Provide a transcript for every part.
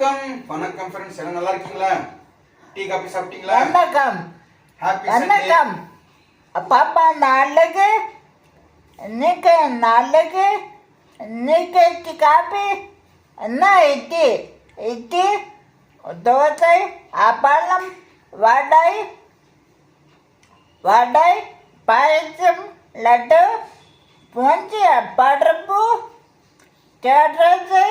வணக்கம். வணக்கம் ஃப்ரெண்ட்ஸ் எல்லாம் நல்லா இருக்கீங்களா? டீ காபி சாப்பிட்டீங்களா? வணக்கம். ஹாப்பி வணக்கம். பாப்பா நாளைக்கு இன்னைக்கு நாளைக்கு இன்னைக்கு இட்லி காப்பி என்ன இட்லி? இட்லி தோசை அப்பளம் வடை வடை பாயசம் லட்டு பூஞ்சி பருப்பு கேரட்டு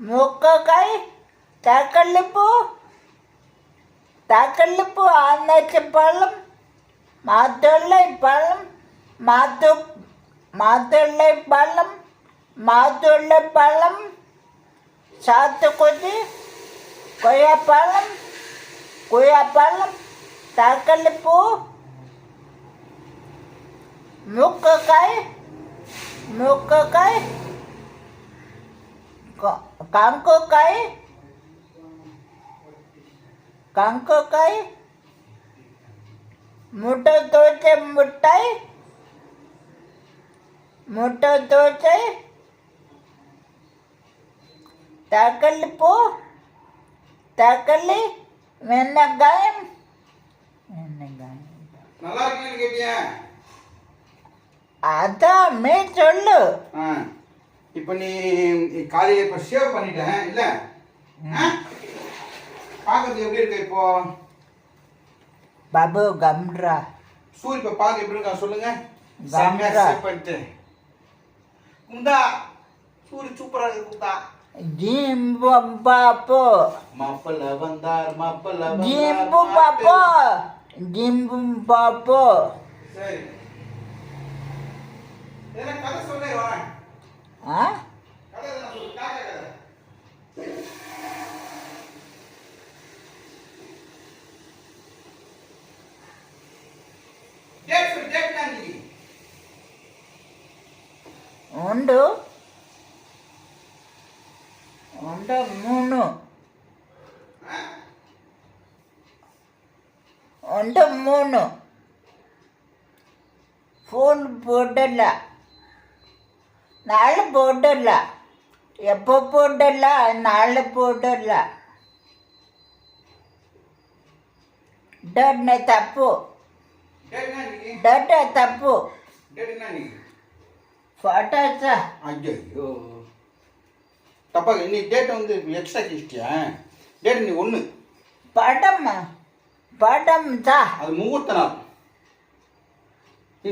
முக்கக்காய் தக்காளிப்பூ தக்காளிப்பூ ஆந்தாச்சி பழம் மாதுளை பழம் மாது மாதுளை பழம் மாதுளை பழம் சாத்துக்குடி கொய்யாப்பழம் கொய்யாப்பழம் தக்காளிப்பூ முக்கக்காய் முக்கக்காய் காங்கக்காய் காங்கக்காய் முட்டை தோசை முட்டாய் முட்டை தோசை தக்காளி பூ தக்காளி வெண்ணெய்காயம் வெண்ணெய்காயம் நல்லா இருக்கீங்கன்னு கேட்டியா அதான் மீ சொல்லு ஆ இப்போ நீ காலையில் இப்போ ஷேவ் பண்ணிட்டேன் இல்ல? ஆ? பார்க்கறது எப்படி இருக்கு இப்போ? பாபு கம்ரா. சூரிய இப்போ பார்க்க எப்படி இருக்கா சொல்லுங்க. ஷேவ் பண்ணிட்டு. குந்தா சூரிய சூப்பரா இருக்கு குந்தா. ஜிம்பு பாப்பு. மாப்பிள்ள வந்தார் மாப்பிள்ள ஜிம்பு பாப்பு. ஜிம்பு பாப்பு. சரி. என்ன கதை சொல்லே ఉండు. ఉండ మూను. ఉండ మూను. ఫోన్ బొడ్డలా நாளை போடல எப்போ போடல நாளை போடல டட் தப்பு டேட் என்ன நீ டட் தப்பு நீ ஃபோட்டோஸா ஐயோ தப்பா நீ டேட் வந்து எக்ஸ்ட்ரா கிஸ்டியா டேட் நீ ஒன்று படம் படம் தா அது முகூர்த்த நாள்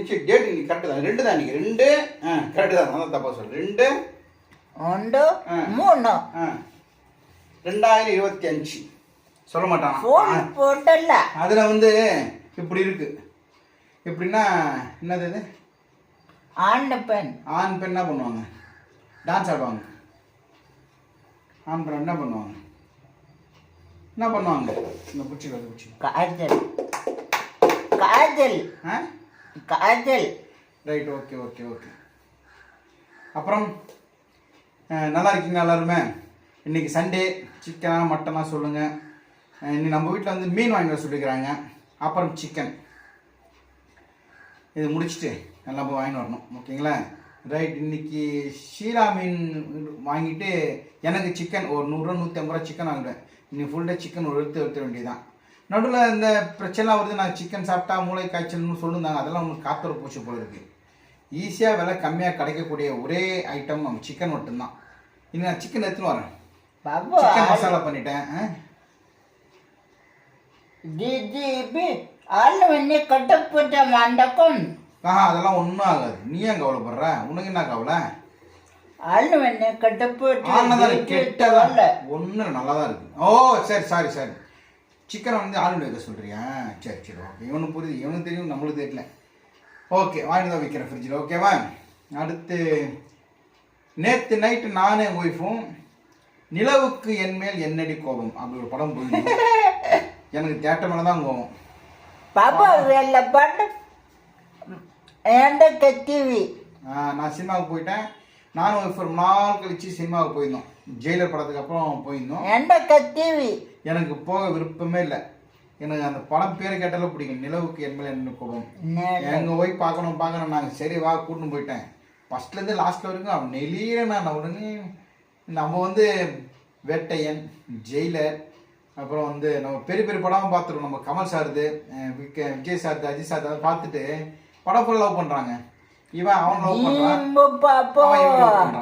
சரி டேட் இன்னைக்கு கரெக்டு தான். ரெண்டு தான் இன்னைக்கு ரெண்டு ஆ கரெக்டு தான். நான் தப்பாக சொல்கிறேன் ரெண்டு ஒன்று மூணு. ரெண்டாயிரம் இருபத்தி அஞ்சு. சொல்ல மாட்டான். ஃபோன் போட்டல அதில் வந்து இப்படி இருக்கு. எப்படின்னா என்னது இது? ஆண் பெண். ஆண் பெண் என்ன பண்ணுவாங்க. டான்ஸ் ஆடுவாங்க. ஆண் பெண் என்ன பண்ணுவாங்க? என்ன பண்ணுவாங்க? இந்த பிடிச்சி பிடிச்சி காதல் காதல் ஆ? Kajal right okay okay okay அப்புறம் நல்லா இருக்கீங்க எல்லாருமே? இன்னைக்கு சண்டே சிக்கனா மட்டனா சொல்லுங்கள் இன்னைக்கு நம்ம வீட்டில் வந்து மீன் வாங்கி வர சொல்லிக்கிறாங்க அப்புறம் சிக்கன் இது முடிச்சுட்டு நல்லா போய் வாங்கிட்டு வரணும் ஓகேங்களா ரைட் இன்னைக்கு ஷீலா மீன் வாங்கிட்டு எனக்கு சிக்கன் ஒரு நூறுரூவா நூற்றி ஐம்பது ரூபா சிக்கன் வாங்கிடுவேன் இன்னைக்கு ஃபுல் டே சிக்கன் ஒரு எடுத்து எடுத்துட வேண்டியதுதான் நடுவில் இந்த பிரச்சனைலாம் வருது நான் சிக்கன் சாப்பிட்டா மூளை காய்ச்சல்னு சொல்லியிருந்தாங்க அதெல்லாம் உங்களுக்கு காத்தோட பூச்சி போல இருக்கு ஈஸியாக விலை கம்மியாக கிடைக்கக்கூடிய ஒரே ஐட்டம் நம்ம சிக்கன் மட்டும்தான். இன்னும் நான் சிக்கன் எடுத்துன்னு வரேன். சிக்கன் மசாலா பண்ணிட்டேன் ஆஹா அதெல்லாம் ஒன்றும் ஆகாது. நீ ஏன் கவலைப்படுற? உனக்கு என்ன கவலை? ஆளு வெண்ணி ஆனதான் கட்டப்பட்ட கெட்டதான் ஒன்றும் நல்லா தான் இருக்கு. ஓ சரி சாரி சாரி சிக்கனை வந்து ஆளுநர் வைக்க சொல்கிறியா சரி சரி ஓகே இவனுக்கு புரியுது. இவனுக்கு தெரியும் நம்மளுக்கு தெரியல. ஓகே வாங்கி தான் வைக்கிறேன் ஃப்ரிட்ஜில் ஓகேவா அடுத்து நேற்று நைட்டு நானே ஒய்ஃபும் நிலவுக்கு என் மேல் என்னடி கோபம்? அப்படி ஒரு படம் புரியும் எனக்கு தேட்ட மேலே தான் கோபம். பாப்பா வெள்ள படம் டிவி நான் சினிமாவுக்கு போயிட்டேன். நானும் இப்போ நாள் கழிச்சு சினிமாவுக்கு போயிருந்தோம். ஜெயிலர் படத்துக்கு அப்புறம் போயிருந்தோம். எனக்கு டிவி எனக்கு போக விருப்பமே இல்லை. எனக்கு அந்த படம் பேர் கேட்டாலும் பிடிக்கும். நிலவுக்கு என் மேலே என்ன கோபம்? எங்கள் போய் பார்க்கணும் பார்க்கணும். நாங்கள் சரி வா கூட்டுன்னு போயிட்டேன். ஃபஸ்ட்லேருந்து லாஸ்ட்டில் வரைக்கும் அவன் நெளியிற நான். உடனே நம்ம வந்து வேட்டையன் ஜெயிலர் அப்புறம் வந்து நம்ம பெரிய பெரிய படமும் பார்த்துருவோம் நம்ம கமல் சார்து விஜய் சார்து அஜித் சார்து அதை பார்த்துட்டு படம் ஃபுல்லாக லவ் பண்ணுறாங்க இவன் அவன் லவ் அவன்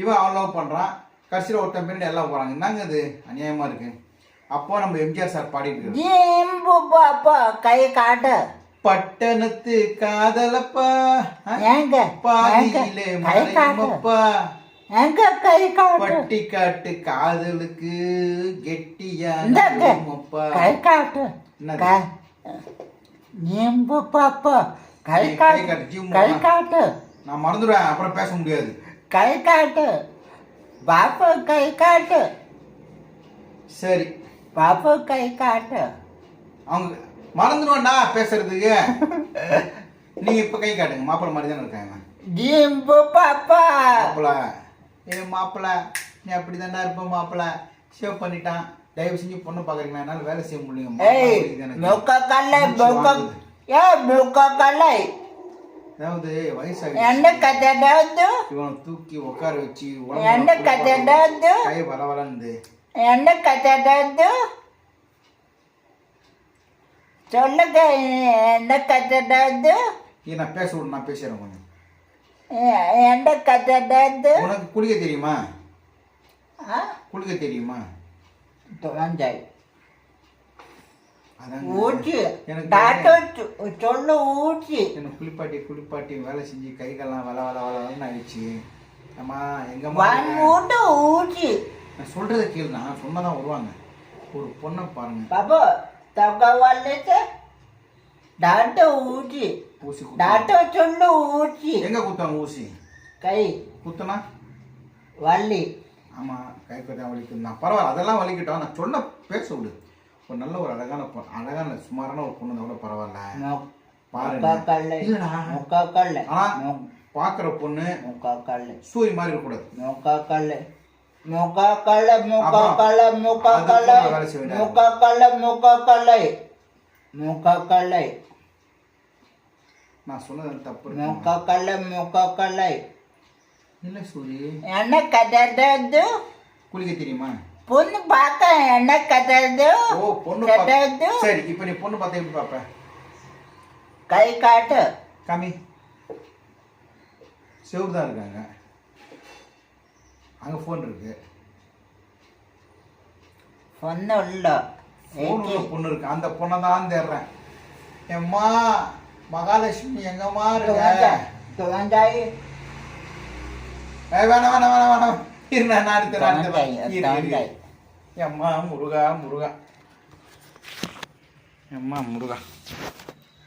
இவன் அவன் லவ் பண்ணுறான் கடைசியில் ஒருத்தன் பின்னாடி எல்லாம் போகிறாங்க என்னங்க இது? அநியாயமாக இருக்கு. அப்போ நம்ம எம்ஜிஆர் சார் பாடிட்டு கை காட்டு. பட்டணத்து காதலப்பா. ஏங்க? பாதியிலே மறையுமப்பா எங்க கை காட்டு. பட்டி காட்டு. காதலுக்கு கெட்டியானப்பா கை காட்டு. நீம்பு பாப்பா. கை காட்டு கை. காட்டு நான் மறந்துடுவேன் அப்புறம் பேச முடியாது. கை காட்டு. பாப்பா கை காட்டு. சரி. பாப்பா கை காட்டு. அவங்க மறந்துடுவேன்டா பேசுறதுக்கு. நீங்க இப்ப கை காட்டுங்க மாப்பிள்ளை மாதிரி தானே இருக்காங்க நீம்பு பாப்பா. மாப்பிள்ள. ஏ மாப்பிள்ள நீ அப்படி தானே இருப்ப மாப்பிள்ள. சேவ் பண்ணிட்டான். தயவு செஞ்சு பொண்ணு பாக்குறீங்களா என்னால வேலை செய்ய முடியும் முக்க கல்லை அதாவது வயசாகி என்ன கதைடாது இவனை தூக்கி உட்கார வச்சு என்ன கதைடாது கை வளவலந்து என்ன கதைடாது சொல்லுங்க என்ன ஏ நான் பேச விடு நான் பேசுறேன் கொஞ்சம். என்ன கதைடாது உனக்கு குளிக்க தெரியுமா? ஆ? குளிக்க தெரியுமா? தொலைஞ்சாய் டாக்டர் சொல்லு ஊச்சி எனக்கு குளிப்பாட்டி குளிப்பாட்டி வேலை செஞ்சு கை கால்லாம் வள வள வளன்னு ஆயிடுச்சு. அம்மா இருக்க? ஊட்டு. ஊச்சி நான் சொல்றதை கேளு நான் சொன்னதான் வருவாங்க. ஒரு பொண்ணை பாருங்க. பாபு தங்க வரலிட்டு டாக்டர் ஊச்சி ஊசி குத்து டாக்டர் சொல்லு ஊச்சி எங்க குத்தாங்க ஊசி? கை. குத்துனா? வள்ளி. ஆமா கை கட்டா வலிக்கும். நான் பரவாயில்ல அதெல்லாம் வலிக்கட்டும். நான் சொன்ன பேச விடு. ஒரு நல்ல ஒரு அழகான பொ- அழகான சுமாரான ஒரு பொண்ணு கூட பரவாயில்ல. பாருங்க. பாக்குற பொண்ணு சூரி மாதிரி இருக்கக்கூடாது. நான் சொன்னது தப்பு. முக்கா கல்லை முக்கா கல்லை இல்ல சூரி? என்ன கட்டது குளிக்க தெரியுமா? பொண்ணு பார்க்க என்ன கட்டது ஓ பொண்ணு கட்டது பார்த்த- சரி இப்போ நீ பொண்ணு பார்த்தா எப்படி பார்ப்ப? கை காட்டு. காமி செவ்வறு தான் இருக்காங்க. அங்கே ஃபோன் இருக்கு. பொண்ணு இல்ல ஃபோன் உள்ள பொண்ணு இருக்கு. அந்த பொண்ணை தான் தேடுறேன். எம்மா மகாலட்சுமி எங்கம்மா இருக்க? ஏய், வேணாம் வேணாம் வேணாம் வேணாம். எம்மா முருகா முருகா எம்மா முருகா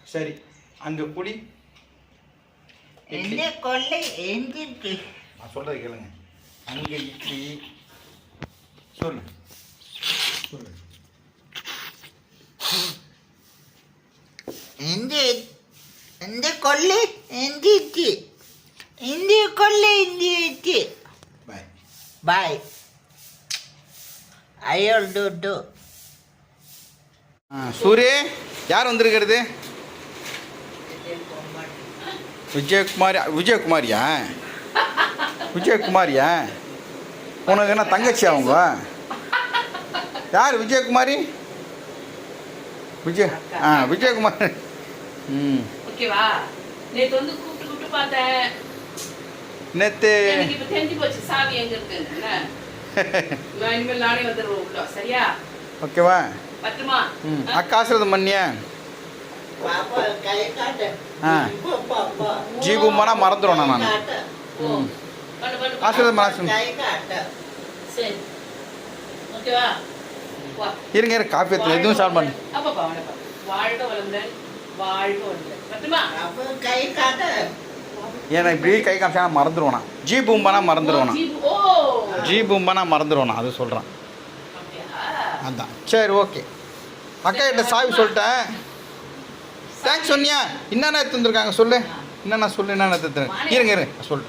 சரி கொள்ளை எந்திருக்கு நான் சொல்றது கேளுங்க அங்கே இட்லி சொல்லு சொல்லு எந்த கொள்ளை எந்திருக்கு இந்த கொள்ளை எந்திருக்கு பாய் பாய் ஐயோல் டு டு சூரி யார் வந்திருக்கிறது? விஜயகுமாரி விஜயகுமாரியா? விஜயகுமாரியா? உனக்கு என்ன தங்கச்சி அவங்க? யார் விஜயகுமாரி? விஜய் ஆ விஜயகுமார். ம். ஓகேவா? நேத்து வந்து கூப்பிட்டு கூப்பிட்டு பார்த்தேன். நேற்று ஓகேவா? பத்துமா ம் அக்கா ஆசிரதம் பண்ணியா. பாப்பா கை காட்டு. ஆ. பாப்பா ஜீபுமானா மறந்துடுவேன் நான்? பண்ணு ஆசிரதம் ஆசிரதம் இருங்க இருங்க. காஃபி எடுத்து எதுவும் ஸ்டார்ட் பண்ணு. அப்பப்பா வணப்பா வாழ்க வளமுடன். வாழ்க வளமுடன். பத்துமா பாப்பா கை காட்டு. ஏன்னா இப்படி கை காமிச்சா மறந்துடுவேனா ஜி பூம்பானா. ஓ! ஜி பூம்பானா மறந்துடுவேனா அது சொல்கிறேன் அதான். சரி ஓகே. அக்கா கிட்ட சாவி சொல்லிட்டேன். தேங்க்ஸ் சொன்னியா? என்னென்ன எடுத்து வந்திருக்காங்க சொல்லு. என்னென்ன சொல்லு என்னென்ன எடுத்து வந்துருக்காங்க? இருங்க இருங்க சொல்லு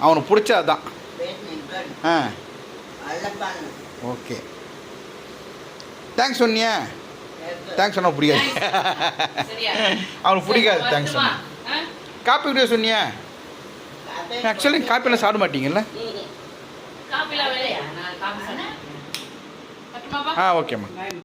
அவனுக்கு பிடிச்சா அதான். ஆ. ஓகே. தேங்க்ஸ் சொன்னியா? தேங்க்ஸ் சொன்னா பிடிக்காது. அவனுக்கு பிடிக்காது. தேங்க்ஸ்? சொன்னா? காப்பி குடிக்க சொன்னியா? ஆக்சுவலி காப்பிலாம் சாப்பிட மாட்டீங்கல்ல? ஆ ஓகேம்மா.